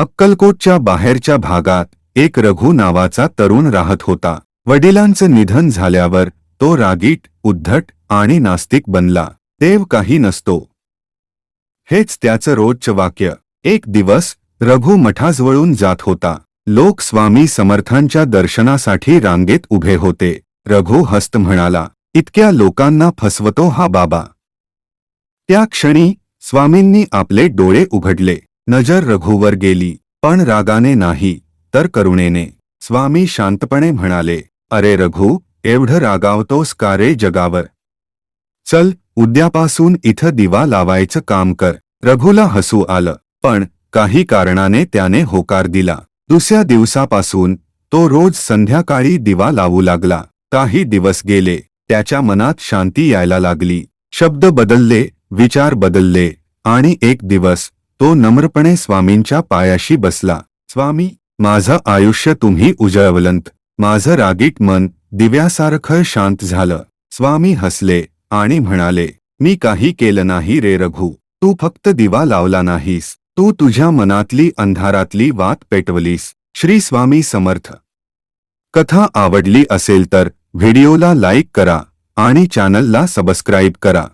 अक्कलकोटच्या बाहेरच्या भागात एक रघु नावाचा तरुण राहत होता. वडिलांचं निधन झाल्यावर तो रागीट उद्धट आणि नास्तिक बनला. देव काही नसतो. हेच त्याचं रोजचं वाक्य. एक दिवस रघु मठाजवळून जात होता. लोक स्वामी समर्थांच्या दर्शनासाठी रांगेत उभे होते. रघु हस्त म्हणाला इतक्या लोकांना फसवतो हा बाबा. त्या क्षणी स्वामींनी आपले डोळे उघडले. नजर रघुवर गेली पण रागाने नाही तर करुणेने. स्वामी शांतपणे म्हणाले अरे रघु एवढं रागावतोस का रे जगावर? चल उद्यापासून इथं दिवा लावायचं काम कर. रघुला हसू आलं पण काही कारणाने त्याने होकार दिला. दुसऱ्या दिवसापासून तो रोज संध्याकाळी दिवा लावू लागला. काही दिवस गेले त्याच्या मनात शांती यायला लागली. शब्द बदलले विचार बदलले आणि एक दिवस तो नम्रपणे स्वामींच्या पायाशी बसला. स्वामी माझं आयुष्य तुम्ही उजळवलंत. माझं रागीट मन दिव्यासारखं शांत झालं. स्वामी हसले आणि म्हणाले मी काही केलं नाही रे रघु. तू फक्त दिवा लावला नाहीस. तू तुझ्या मनातली अंधारातली वात पेटवलीस. श्री स्वामी समर्थ. कथा आवडली असेल तर व्हिडिओला लाईक करा आणि चॅनलला सबस्क्राईब करा.